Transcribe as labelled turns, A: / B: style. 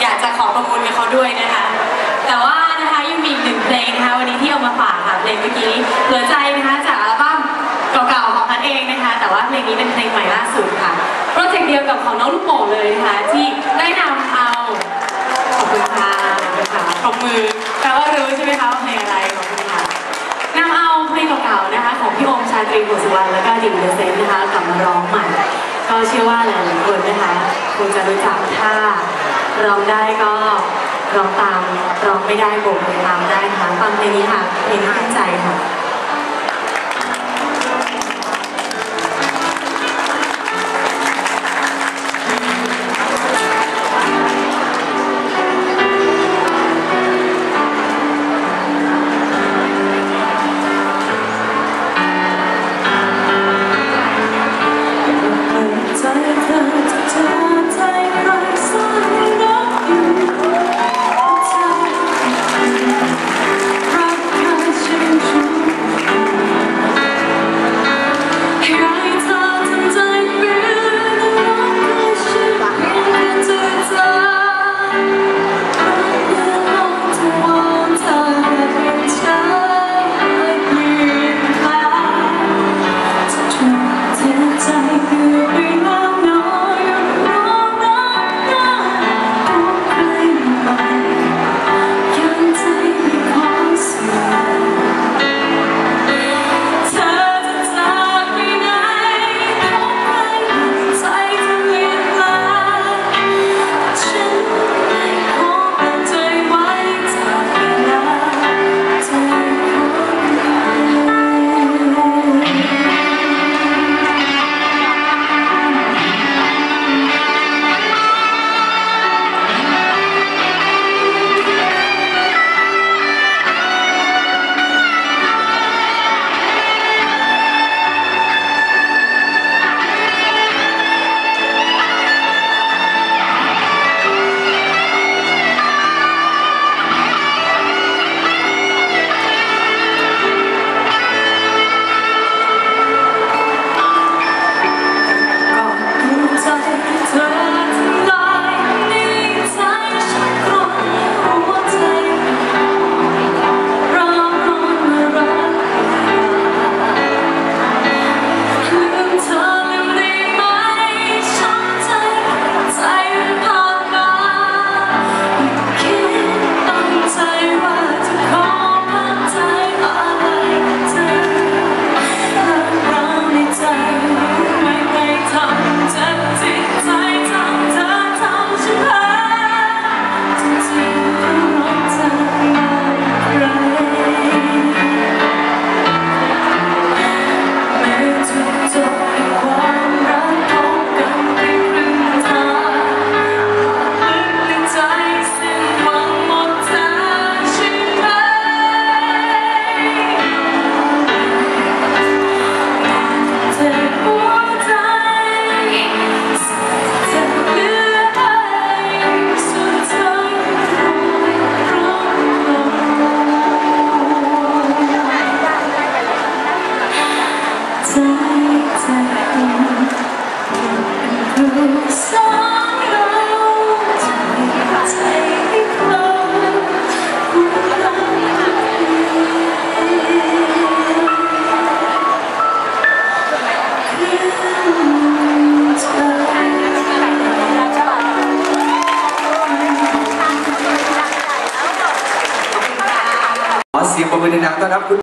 A: อยากจะขอประมูลกับเขาด้วยนะคะ แต่ว่านะคะยังมีอีกหนึ่งเพลงนะคะวันนี้ที่เอามาฝากค่ะเพลงเมื่อกี้เหลือใจนะคะจากอัลบั้มเก่าๆของพันเองนะคะ แต่ว่าเพลงนี้เป็นเพลงใหม่ล่าสุดค่ะโปรเจกต์เดียวกับของน้องลูกโป่งเลยนะคะที่ได้นำเอาขอบคุณค่ะขอบคุณค่ะปรบมือแปลว่ารู้ใช่ไหมคะว่าเพลงอะไรขอบคุณค่ะนำเอาเพลงเก่าๆนะคะของพี่โอมชาตรีบุษวรรณแล้วก็ดิ่งเดเซนนะคะกลับมาร้องใหม่ ก็เชื่อว่าหลายๆคนนะคะคงจะรู้จักถ้าร้องได้ก็ร้องตามร้องไม่ได้โบกมือตามได้นะคะฟังเพลงนี้ค่ะเพลงขึ้นใจค่ะ
B: ขอเสียง